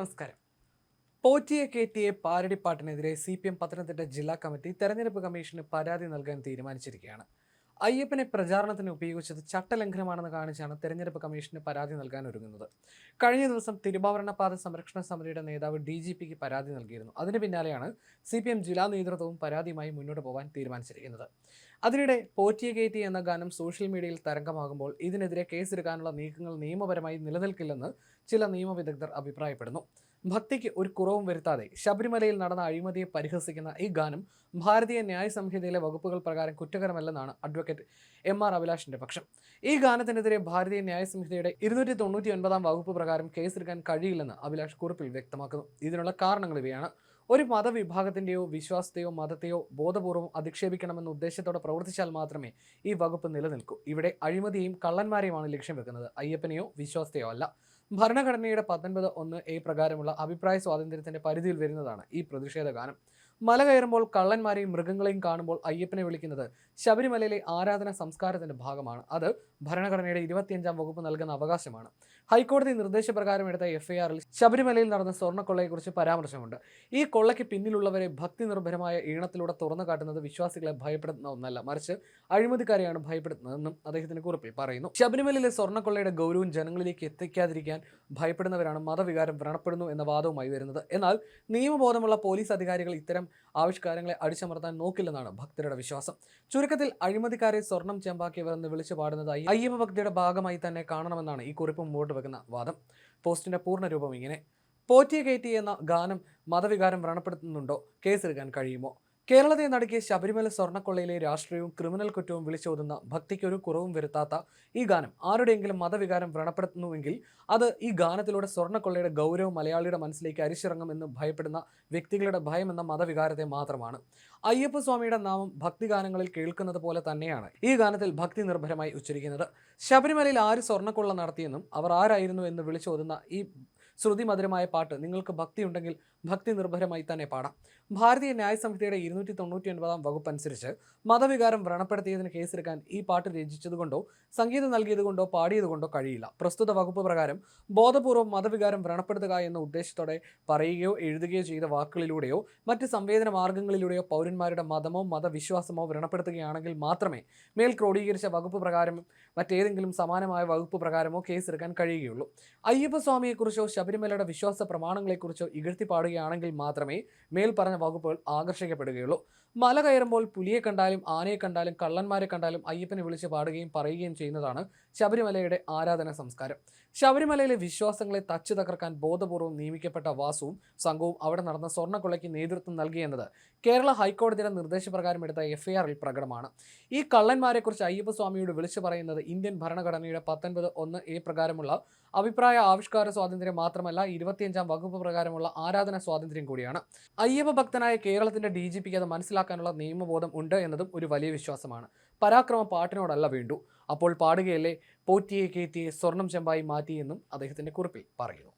നമസ്കാരം. പോറ്റിയെ കയറ്റിയ പാരടിപ്പാട്ടിനെതിരെ സി പി എം പത്തനംതിട്ട ജില്ലാ കമ്മിറ്റി തെരഞ്ഞെടുപ്പ് കമ്മീഷന് പരാതി നൽകാൻ തീരുമാനിച്ചിരിക്കുകയാണ്. അയ്യപ്പനെ പ്രചാരണത്തിന് ഉപയോഗിച്ചത് ചട്ടലംഘനമാണെന്ന് കാണിച്ചാണ് തെരഞ്ഞെടുപ്പ് കമ്മീഷന് പരാതി നൽകാൻ ഒരുങ്ങുന്നത്. കഴിഞ്ഞ ദിവസം തിരുവാഭരണപാത സംരക്ഷണ സമിതിയുടെ നേതാവ് ഡി ജി പിക്ക് പരാതി നൽകിയിരുന്നു. അതിന് പിന്നാലെയാണ് സി പി എം ജില്ലാ നേതൃത്വവും പരാതിയുമായി മുന്നോട്ട് പോകാൻ തീരുമാനിച്ചിരിക്കുന്നത്. അതിനിടെ പോറ്റിയ കയറ്റി എന്ന ഗാനം സോഷ്യൽ മീഡിയയിൽ തരംഗമാകുമ്പോൾ ഇതിനെതിരെ കേസെടുക്കാനുള്ള നീക്കങ്ങൾ നിയമപരമായി നിലനിൽക്കില്ലെന്ന് ചില നിയമവിദഗ്ധർ അഭിപ്രായപ്പെടുന്നു. ഭക്തിക്ക് ഒരു കുറവും വരുത്താതെ ശബരിമലയിൽ നടന്ന അഴിമതിയെ പരിഹസിക്കുന്ന ഈ ഗാനം ഭാരതീയ ന്യായ സംഹിതയിലെ വകുപ്പുകൾ പ്രകാരം കുറ്റകരമല്ലെന്നാണ് അഡ്വക്കേറ്റ് എം ആർ അഭിലാഷിന്റെ പക്ഷം. ഈ ഗാനത്തിനെതിരെ ഭാരതീയ ന്യായ സംഹിതയുടെ ഇരുന്നൂറ്റി തൊണ്ണൂറ്റി ഒൻപതാം വകുപ്പ് പ്രകാരം കേസെടുക്കാൻ കഴിയില്ലെന്ന് അഭിലാഷ് കുറിപ്പിൽ വ്യക്തമാക്കുന്നു. ഇതിനുള്ള കാരണങ്ങൾ ഇവയാണ്. ഒരു മതവിഭാഗത്തിന്റെയോ വിശ്വാസത്തെയോ മതത്തെയോ ബോധപൂർവം അധിക്ഷേപിക്കണമെന്ന ഉദ്ദേശത്തോടെ പ്രവർത്തിച്ചാൽ മാത്രമേ ഈ വകുപ്പ് നിലനിൽക്കൂ. ഇവിടെ അഴിമതിയെയും കള്ളന്മാരെയുമാണ് ലക്ഷ്യം വെക്കുന്നത്. അയ്യപ്പനെയോ വിശ്വാസത്തെയോ അല്ല. ഭരണഘടനയുടെ പത്തൊൻപത് ഒന്ന് എ പ്രകാരമുള്ള അഭിപ്രായ സ്വാതന്ത്ര്യത്തിന്റെ പരിധിയിൽ വരുന്നതാണ് ഈ പ്രതിഷേധ ഗാനം മല കയറുമ്പോൾ കള്ളന്മാരെയും മൃഗങ്ങളെയും കാണുമ്പോൾ അയ്യപ്പനെ വിളിക്കുന്നത് ശബരിമലയിലെ ആരാധന സംസ്കാരത്തിന്റെ ഭാഗമാണ്. അത് ഭരണഘടനയുടെ ഇരുപത്തിയഞ്ചാം വകുപ്പ് നൽകുന്ന അവകാശമാണ്. ഹൈക്കോടതി നിർദ്ദേശപ്രകാരം എടുത്ത എഫ്ഐആറിൽ ശബരിമലയിൽ നടന്ന സ്വർണക്കൊള്ളയെക്കുറിച്ച് പരാമർശമുണ്ട്. ഈ കൊള്ളയ്ക്ക് പിന്നിലുള്ളവരെ ഭക്തി നിർഭരമായ ഈണത്തിലൂടെ തുറന്നു കാട്ടുന്നത് വിശ്വാസികളെ ഭയപ്പെടുത്തുന്ന ഒന്നല്ല. മറിച്ച് അഴിമതിക്കാരെയാണ് ഭയപ്പെടുത്തുന്നതെന്നും അദ്ദേഹത്തിന്റെ കുറിപ്പിൽ പറയുന്നു. ശബരിമലയിലെ സ്വർണക്കൊള്ളയുടെ ഗൗരവം ജനങ്ങളിലേക്ക് എത്തിക്കാതിരിക്കാൻ ഭയപ്പെടുന്നവരാണ് മതവികാരം വ്രണപ്പെടുന്നു എന്ന വാദവുമായി വരുന്നത്. എന്നാൽ നിയമബോധമുള്ള പോലീസ് അധികാരികൾ ഇത്തരം ആവിഷ്കാരങ്ങളെ അടിച്ചമർത്താൻ നോക്കില്ലെന്നാണ് ഭക്തരുടെ വിശ്വാസം. ചുരുക്കത്തിൽ അഴിമതിക്കാരെ സ്വർണം ചെമ്പാക്കിയവർ എന്ന് വിളിച്ചു പാടുന്നത് അയ്യപ്പ ഭക്തിയുടെ ഭാഗമായി തന്നെ കാണണമെന്നാണ് ഈ കുറിപ്പ് മുമ്പോട്ട് വെക്കുന്ന വാദം. പോസ്റ്റിന്റെ പൂർണരൂപം ഇങ്ങനെ. പോറ്റിയ കയറ്റി എന്ന ഗാനം മതവികാരം വ്രണപ്പെടുത്തുന്നുണ്ടോ? കേസെടുക്കാൻ കഴിയുമോ? കേരളത്തെ നടുക്കിയ ശബരിമല സ്വർണക്കൊള്ളയിലെ രാഷ്ട്രീയവും ക്രിമിനൽ കുറ്റവും വിളിച്ചോതുന്ന ഭക്തിക്കൊരു കുറവും വരുത്താത്ത ഈ ഗാനം ആരുടെയെങ്കിലും മതവികാരം വ്രണപ്പെടുത്തുന്നുവെങ്കിൽ അത് ഈ ഗാനത്തിലൂടെ സ്വർണക്കൊള്ളയുടെ ഗൗരവം മലയാളിയുടെ മനസ്സിലേക്ക് അരിച്ചിറങ്ങുമെന്ന് ഭയപ്പെടുന്ന വ്യക്തികളുടെ ഭയമെന്ന മതവികാരത്തെ മാത്രമാണ്. അയ്യപ്പസ്വാമിയുടെ നാമം ഭക്തിഗാനങ്ങളിൽ കേൾക്കുന്നത് പോലെ തന്നെയാണ് ഈ ഗാനത്തിൽ ഭക്തി നിർഭരമായി ഉച്ചരിക്കുന്നത്. ശബരിമലയിൽ ആര് സ്വർണക്കൊള്ള നടത്തിയെന്നും അവർ ആരായിരുന്നു എന്ന് വിളിച്ചോതുന്ന ഈ ശ്രുതിമധുരമായ പാട്ട്. നിങ്ങൾക്ക് ഭക്തി ഉണ്ടെങ്കിൽ ഭക്തി നിർഭരമായി തന്നെ പാടാം. ഭാരതീയ ന്യായ സംഹിതയുടെ ഇരുന്നൂറ്റി തൊണ്ണൂറ്റി ഒൻപതാം വകുപ്പ് അനുസരിച്ച് മതവികാരം വ്രണപ്പെടുത്തിയതിന് കേസെടുക്കാൻ ഈ പാട്ട് രചിച്ചതുകൊണ്ടോ സംഗീതം നൽകിയതുകൊണ്ടോ പാടിയതുകൊണ്ടോ കഴിയില്ല. പ്രസ്തുത വകുപ്പ് പ്രകാരം ബോധപൂർവം മതവികാരം വ്രണപ്പെടുത്തുക എന്ന ഉദ്ദേശത്തോടെ പറയുകയോ എഴുതുകയോ ചെയ്ത വാക്കുകളിലൂടെയോ മറ്റ് സംവേദന മാർഗങ്ങളിലൂടെയോ പൗരന്മാരുടെ മതമോ മതവിശ്വാസമോ വ്രണപ്പെടുത്തുകയാണെങ്കിൽ മാത്രമേ മേൽ ക്രോഡീകരിച്ച വകുപ്പ് പ്രകാരം മറ്റേതെങ്കിലും സമാനമായ വകുപ്പ് പ്രകാരമോ കേസെടുക്കാൻ കഴിയുകയുള്ളൂ. അയ്യപ്പസ്വാമിയെക്കുറിച്ചോ ശബരിമലയുടെ വിശ്വാസ പ്രമാണങ്ങളെക്കുറിച്ചോ ഇകഴ്ത്തി പാടുകയാണെങ്കിൽ മാത്രമേ മേൽ പറഞ്ഞ വകുപ്പുകൾ ആകർഷിക്കപ്പെടുകയുള്ളൂ. മല കയറുമ്പോൾ പുലിയെ കണ്ടാലും ആനയെ കണ്ടാലും കള്ളന്മാരെ കണ്ടാലും അയ്യപ്പനെ വിളിച്ച് പാടുകയും പറയുകയും ചെയ്യുന്നതാണ് ശബരിമലയുടെ ആരാധന സംസ്കാരം. ശബരിമലയിലെ വിശ്വാസങ്ങളെ തച്ചു തകർക്കാൻ ബോധപൂർവം നിയമിക്കപ്പെട്ട വാസുവും സംഘവും അവിടെ നടന്ന സ്വർണക്കൊള്ളയ്ക്ക് നേതൃത്വം നൽകിയെന്നത് കേരള ഹൈക്കോടതിയുടെ നിർദ്ദേശപ്രകാരം എടുത്ത എഫ്ഐആറിൽ പ്രകടമാണ്. ഈ കള്ളന്മാരെക്കുറിച്ച് അയ്യപ്പസ്വാമിയോട് വിളിച്ചു പറയുന്നത് ഇന്ത്യൻ ഭരണഘടനയുടെ പത്തൊൻപത് ഒന്ന് എ പ്രകാരമുള്ള അഭിപ്രായ ആവിഷ്കാര സ്വാതന്ത്ര്യം മാത്രമല്ല ഇരുപത്തിയഞ്ചാം വകുപ്പ് പ്രകാരമുള്ള ആരാധന സ്വാതന്ത്ര്യം കൂടിയാണ്. അയ്യപ്പ ഭക്തനായ കേരളത്തിന്റെ ഡി ജി പിക്ക് അത് മനസ്സിലാക്കാനുള്ള നിയമബോധം ഉണ്ട് എന്നതും ഒരു വലിയ വിശ്വാസമാണ്. പരാക്രമ പാട്ടിനോടല്ല വീണ്ടു. അപ്പോൾ പാടുകയല്ലേ? പോറ്റിയെ കയറ്റിയെ സ്വർണം ചെമ്പായി മാറ്റിയെന്നും അദ്ദേഹത്തിന്റെ കുറിപ്പിൽ പറയുന്നു.